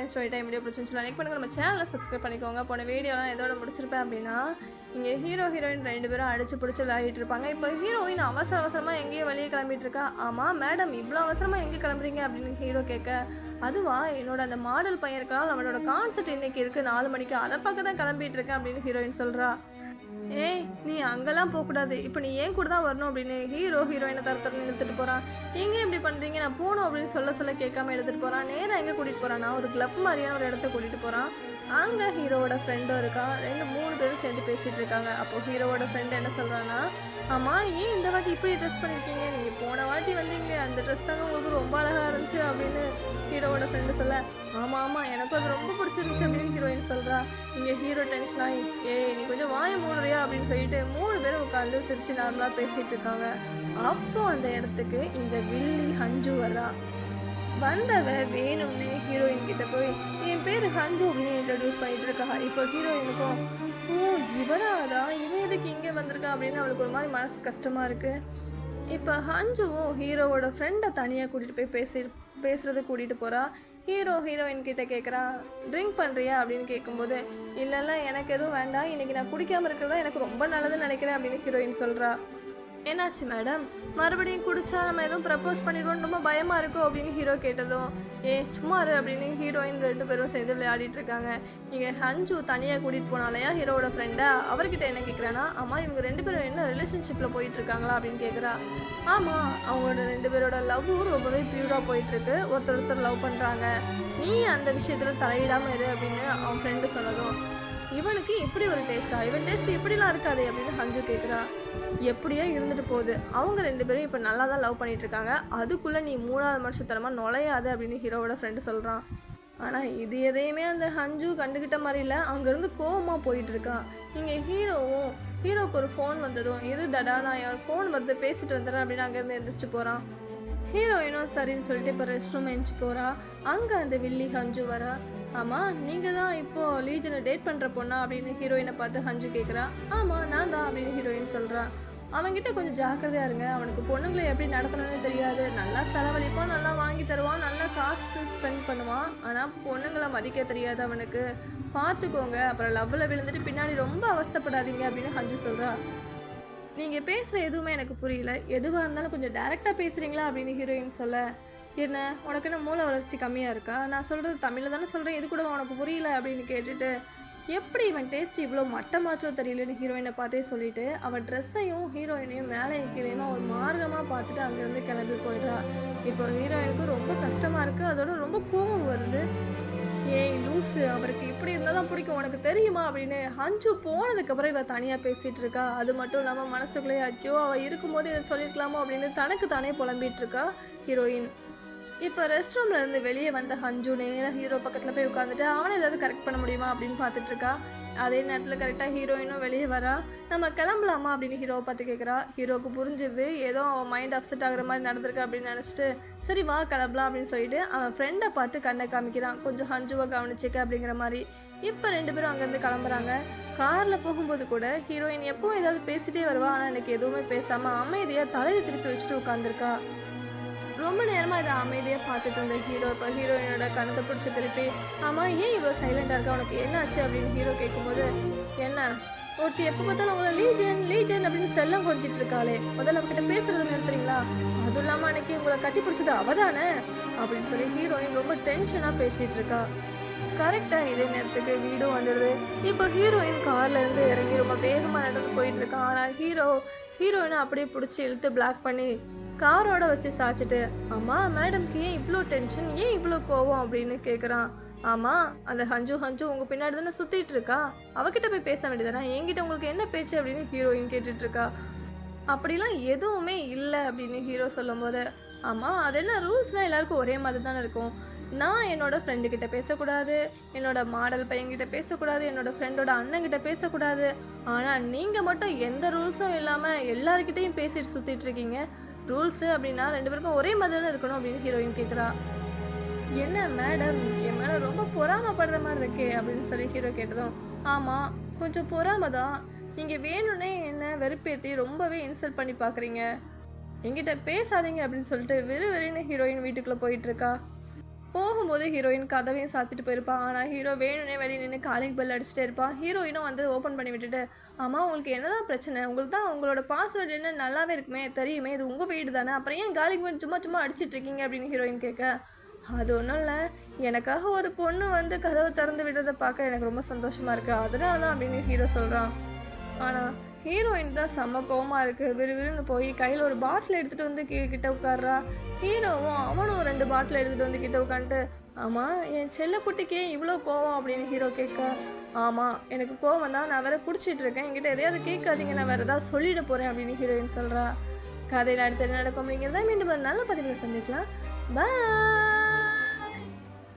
Life story time video பிடிச்சிருந்துச்சு like பண்ணுங்க. நம்ம சேனலில் சப்ஸ்கிரைப் பண்ணிக்கோங்க. போன வீடியோலாம் எதோட முடிச்சிருப்பேன் அப்படின்னா இங்கே ஹீரோ ஹீரோயின் ரெண்டு பேரும் அடிச்சு பிடிச்சி விளையாடிட்டு இருப்பாங்க. இப்போ ஹீரோயின் அவசர அவசரமாக எங்கேயோ வெளியே கிளம்பிட்டு இருக்கா? ஆமாம் மேடம் இவ்வளோ அவசரமாக எங்கே கிளம்புறீங்க அப்படின்னு ஹீரோ கேட்க அதுவா? என்னோட அந்த மாடல் பையன் இருக்கலாம் நம்மளோட கான்சர்ட் இன்னைக்கு இருக்கு. நாலு மணிக்கு அதை பார்க்க தான் கிளம்பிட்டு இருக்கேன் அப்படின்னு ஹீரோயின் சொல்கிறா ஏய் நீ அங்கெல்லாம் போகக்கூடாது. இப்போ நீ ஏன் கூட தான் வரணும் அப்படின்னு ஹீரோ ஹீரோயினை தர தரன்னு இழுத்துட்டு போகிறான் எங்க இப்படி பண்ணுறீங்க நான் போகணும் அப்படின்னு சொல்ல சொல்ல கேட்காம எடுத்துகிட்டு போகிறான் நேராக எங்கே கூட்டிகிட்டு போகிறான்னா ஒரு கிளப் மாதிரியான ஒரு இடத்த கூட்டிகிட்டு போகிறான் அங்கே ஹீரோவோட ஃப்ரெண்டும் இருக்கான். ரெண்டு மூணு பேரும் சேர்ந்து பேசிகிட்டு இருக்காங்க. அப்போது ஹீரோவோட ஃப்ரெண்டு என்ன சொல்கிறான்னா ஆமாம் ஏன் இந்த வாட்டி இப்படி ட்ரெஸ் பண்ணியிருக்கீங்க நீங்கள் போன வாட்டி வந்தீங்க அந்த ட்ரெஸ் தாங்க உங்களுக்கு ரொம்ப அழகாக இருந்துச்சு அப்படின்னு ஹீரோவோட ஃப்ரெண்டு சொல்ல ஆமாம் ஆமாம் எனக்கும் அது ரொம்ப பிடிச்சிருந்துச்சு அப்படின்னு ஹீரோயின் சொல்கிறா இங்கே ஹீரோ டென்ஷன் ஆகி ஏய் நீ கொஞ்சம் வாய மூடுறியா? அப்படின்னு சொல்லிட்டு மூணு பேரும் உட்காந்து சிரிச்சு நார்மலாக பேசிகிட்டு இருக்காங்க. அப்போ அந்த இடத்துக்கு இந்த வில்லி ஹஞ்சு வரா வந்தவ வேணும்னு ஹீரோயின் கிட்ட போய் என் பேர் ஹஞ்சு அப்படின்னு இன்ட்ரடியூஸ் பண்ணிட்டு இருக்கா இப்போ ஹீரோயினுக்கும் ஓ இவராதா இவன் எதுக்கு இங்கே வந்திருக்கா? அப்படின்னு அவளுக்கு ஒரு மாதிரி மனசு கஷ்டமாக இருக்குது இப்போ ஹஞ்சுவும் ஹீரோவோட ஃப்ரெண்டை தனியாக கூட்டிகிட்டு போய் பேசி பேசுகிறது கூட்டிகிட்டு போகிறா ஹீரோ ஹீரோயின் கிட்ட கேட்குறா ட்ரிங்க் பண்ணுறியா அப்படின்னு கேட்கும்போது இல்லைல்ல எனக்கு எதுவும் வேண்டாம். இன்றைக்கி நான் குடிக்காமல் இருக்கிறதா எனக்கு ரொம்ப நல்லதுன்னு நினைக்கிறேன் அப்படின்னு ஹீரோயின் சொல்கிறா என்னாச்சு மேடம்? மறுபடியும் குடிச்சா நம்ம எதுவும் ப்ரப்போஸ் பண்ணிடுவோம் ரொம்ப பயமா இருக்கும் அப்படின்னு ஹீரோ கேட்டதும் ஏ சும்மா இரு அப்படின்னு ஹீரோயின் ரெண்டு பேரும் சேர்ந்து விளையாடிட்டு இருக்காங்க. இங்க ஹஞ்சு தனியா கூட்டிட்டு போனாலயா ஹீரோவோட ஃப்ரெண்டா அவர்கிட்ட என்ன கேக்குறானா ஆமா இவங்க ரெண்டு பேரும் என்ன ரிலேஷன்ஷிப்ல போயிட்டு இருக்காங்களா அப்படின்னு கேக்குறா. ஆமா அவங்களோட ரெண்டு பேரோட லவ்வும் ரொம்பவே பியூரா போயிட்டு இருக்கு ஒருத்தர் ஒருத்தர் லவ் பண்றாங்க. நீ அந்த விஷயத்துல தலையிடாம இரு அப்படின்னு அவன் ஃப்ரெண்டு சொன்னதும் இவனுக்கு இப்படி ஒரு டேஸ்ட்டா இவன் டேஸ்ட் இப்படிலாம் இருக்காது அப்படின்னு ஹஞ்சு கேட்குறான் எப்படியோ இருந்துட்டு போகுது. அவங்க ரெண்டு பேரும் இப்போ நல்லா தான் லவ் பண்ணிட்டு இருக்காங்க அதுக்குள்ளே நீ மூணாவது மனுஷத்தனமாக நுழையாது அப்படின்னு ஹீரோவோட ஃப்ரெண்டு சொல்கிறான் ஆனால் இது எதையுமே அந்த ஹஞ்சு கண்டுக்கிட்ட மாதிரி இல்லை. அங்கேருந்து கோபமாக போயிட்டு இருக்கான் இங்கே ஹீரோவும் ஹீரோவுக்கு ஒரு ஃபோன் வந்ததும் இரு டடா நான் என் ஃபோன் வந்து பேசிட்டு வந்துடுறேன் அப்படின்னு அங்கேருந்து எந்திரிச்சு போகிறான் ஹீரோயினும் சரின்னு சொல்லிட்டு இப்போ ரெஸ்ட் ரூம் எழுந்துச்சு போகிறா அங்கே அந்த வில்லி ஹஞ்சு வரா. ஆமாம் நீங்கள் தான் இப்போ லீஜனை டேட் பண்ணுற பொண்ணா அப்படின்னு ஹீரோயினை பார்த்து ஹஞ்சு கேட்குறா ஆமாம் நான் தான் அப்படின்னு ஹீரோயின் சொல்கிறான் அவன்கிட்ட கொஞ்சம் ஜாக்கிரதையா இருங்க. அவனுக்கு பொண்ணுங்களை எப்படி நடத்தணும்னு தெரியாது. நல்லா செலவழிப்பான் நல்லா வாங்கி தருவான் நல்லா காசு ஸ்பெண்ட் பண்ணுவான். ஆனால் பொண்ணுங்களை மதிக்க தெரியாது அவனுக்கு. பார்த்துக்கோங்க அப்புறம் லவ்வில் விழுந்துட்டு பின்னாடி ரொம்ப அவஸ்தைப்படாதீங்க அப்படின்னு ஹஞ்சு சொல்கிறா நீங்கள் பேசுகிற எதுவுமே எனக்கு புரியல. எதுவாக இருந்தாலும் கொஞ்சம் டேரெக்டாக பேசுகிறீங்களா அப்படின்னு ஹீரோயின் சொல்ல. என்ன? உனக்கு என்ன மூளை வளர்ச்சி கம்மியாக இருக்கா? நான் சொல்கிறது தமிழில் தானே சொல்கிறேன் இது கூட உனக்கு புரியல அப்படின்னு கேட்டுட்டு எப்படி இவன் டேஸ்ட் இவ்வளோ மட்டமாச்சோ தெரியலன்னு ஹீரோயினை பார்த்தே சொல்லிட்டு அவன் ட்ரெஸ்ஸையும் ஹீரோயினையும் மேலே கீழேயுமா ஒரு மார்க்கமாக பார்த்துட்டு அங்கேருந்து கிளம்பி போயிடுறா. இப்போ ஹீரோயினுக்கு ரொம்ப கஷ்டமாக இருக்குது அதோட ரொம்ப கோபம் வருது. ஏய் லூசு அவருக்கு இப்படி இருந்தால் தான் பிடிக்கும். உனக்கு தெரியுமா? அப்படின்னு ஹஞ்சு போனதுக்கப்புறம் இவள் தனியாக பேசிகிட்டு இருக்கா. அது மட்டும் இல்லாமல் மனசுக்குள்ளேயே ஐயோ அவள் இருக்கும்போது இதை சொல்லியிருக்கலாமோ அப்படின்னு தனக்கு தானே புலம்பிகிட்டு இருக்கா ஹீரோயின். இப்போ ரெஸ்ட் ரூம்ல இருந்து வெளியே வந்த ஹஞ்சு நேராக ஹீரோ பக்கத்தில் போய் உட்காந்துட்டு அவனை ஏதாவது கரெக்ட் பண்ண முடியுமா? அப்படின்னு பார்த்துட்டு இருக்கா. அதே நேரத்தில் கரெக்டாக ஹீரோயினும் வெளியே வரா. நம்ம கிளம்பலாமா அப்படின்னு ஹீரோவை பார்த்து கேட்குறா ஹீரோவுக்கு புரிஞ்சுது ஏதோ அவன் மைண்ட் அப்செட் ஆகிற மாதிரி நடந்திருக்கு அப்படின்னு நினச்சிட்டு சரி வா கிளம்பலாம் அப்படின்னு சொல்லிட்டு அவன் ஃப்ரெண்டை பார்த்து கண்ணை காமிக்கிறான். கொஞ்சம் ஹஞ்சுவை கவனிச்சிக்க அப்படிங்கிற மாதிரி. இப்போ ரெண்டு பேரும் அங்கேருந்து கிளம்புறாங்க. காரில் போகும்போது கூட ஹீரோயின் எப்பவும் ஏதாவது பேசிட்டே வருவா. ஆனால் எனக்கு எதுவுமே பேசாமல் அமைதியாக தலையை திருப்பி வச்சுட்டு உட்காந்துருக்கா ரொம்ப நேரமாக இதை அமைதியாக பார்த்துட்டு இருந்த ஹீரோ இப்போ ஹீரோயினோட கணத்தை பிடிச்சி திருப்பி ஆமாம் ஏன் இவ்வளோ சைலண்டாக இருக்கா? உனக்கு என்னாச்சு? அப்படின்னு ஹீரோ கேட்கும்போது என்ன? ஒருத்தி எப்போ பார்த்தாலும் அவங்கள லீஜன் லீஜன் அப்படின்னு செல்லம் கொஞ்சிட்டு இருக்காளே. முதல்ல அவகிட்ட பேசுறது நிறுத்துறீங்களா? அதுவும் இல்லாமல் அன்னைக்கு உங்களை கட்டி பிடிச்சது அவதானே? அப்படின்னு சொல்லி ஹீரோயின் ரொம்ப டென்ஷனாக பேசிட்டு இருக்கா. கரெக்டாக இதே நேரத்துக்கு வீடும் வந்துடுது. இப்போ ஹீரோயின் கார்ல இருந்து இறங்கி ரொம்ப வேகமாக நடந்து போயிட்டு இருக்கான் ஆனால் ஹீரோ ஹீரோயினை அப்படியே பிடிச்சி இழுத்து பிளாக் பண்ணி காரோட வச்சு சாச்சிட்டு அம்மா மேடம்க்கு ஏன் இவ்வளோ டென்ஷன் ஏன் இவ்வளோ கோவம்? அப்படின்னு கேட்குறான் ஆமாம் அந்த ஹஞ்சு ஹஞ்சு உங்கள் பின்னாடி தானே சுற்றிட்டு இருக்கா? அவகிட்ட போய் பேச வேண்டியதானே என்கிட்ட உங்களுக்கு என்ன பேச்சு? அப்படின்னு ஹீரோயின் கேட்டுட்ருக்கா அப்படிலாம் எதுவுமே இல்லை அப்படின்னு ஹீரோ சொல்லும்போது ஆமாம் அது என்ன ரூல்ஸ்னால் எல்லாருக்கும் ஒரே மாதிரி தானே இருக்கும். நான் என்னோடய ஃப்ரெண்டுக்கிட்ட பேசக்கூடாது என்னோட மாடல் பையன்கிட்ட பேசக்கூடாது என்னோடய ஃப்ரெண்டோட அண்ணங்கிட்ட பேசக்கூடாது. ஆனால் நீங்கள் மட்டும் எந்த ரூல்ஸும் இல்லாமல் எல்லாருக்கிட்டேயும் பேசிட்டு சுற்றிட்டு இருக்கீங்க. ரூல்ஸு அப்படின்னா ரெண்டு பேருக்கும் ஒரே மாதிரி தானே இருக்கணும் அப்படின்னு ஹீரோயின் கேட்குறா என்ன மேடம் என் மேலே ரொம்ப பொறாமப்படுற மாதிரி இருக்கே அப்படின்னு சொல்லி ஹீரோ கேட்டதும் ஆமாம் கொஞ்சம் பொறாம தான். நீங்கள் வேணும்னே என்ன வெறுப்பேற்றி ரொம்பவே இன்சல்ட் பண்ணி பார்க்குறீங்க எங்கிட்ட பேசாதீங்க அப்படின்னு சொல்லிட்டு வெறு வெறுன்னு ஹீரோயின் வீட்டுக்குள்ளே போயிட்டுருக்கா போகும்போது ஹீரோயின் கதவையும் சாத்திட்டு போயிருப்பான் ஆனால் ஹீரோ வேணும்னே வெளியே நின்று காலிங் பெல் அடிச்சுட்டே இருப்பான். ஹீரோயினும் வந்து ஓப்பன் பண்ணி விட்டுட்டு ஆமாம் உங்களுக்கு என்னதான் பிரச்சனை? உங்களுக்கு தான் உங்களோட பாஸ்வேர்டு என்ன? நல்லாவே இருக்குமே தெரியுமே இது உங்கள் வீடு தானே? அப்புறம் ஏன் காலிங் பெல் சும்மா சும்மா அடிச்சிட்டு இருக்கீங்க? அப்படின்னு ஹீரோயின் கேட்க அது ஒன்றும் இல்லை. எனக்காக ஒரு பொண்ணு வந்து கதவை திறந்து விடுறதை பார்க்க எனக்கு ரொம்ப சந்தோஷமாக இருக்குது அதனால தான் அப்படின்னு ஹீரோ சொல்கிறான் ஆனால் ஹீரோயின் தான் செம்ம கோவமாக இருக்குது விறுவிறுன்னு போய் கையில் ஒரு பாட்டில் எடுத்துகிட்டு வந்து கீழே கிட்ட உட்காடுறா ஹீரோவும் அவனும் ரெண்டு பாட்டில் எடுத்துகிட்டு வந்து கிட்ட உட்காந்துட்டு ஆமாம் என் செல்லக்குட்டிக்கே இவ்வளோ கோவம்? அப்படின்னு ஹீரோ கேட்க ஆமாம் எனக்கு கோவம் தான். நான் வேற பிடிச்சிட்டு இருக்கேன். என்கிட்ட எதையாவது கேட்காதீங்க. நான் வேறு ஏதாவது சொல்லிட போகிறேன் அப்படின்னு ஹீரோயின் சொல்கிறா கதையில் அடுத்து என்ன நடக்கும் அப்படிங்கிறத மீண்டும் ஒரு நல்ல பதிவில் சந்திக்கலாம். பாய்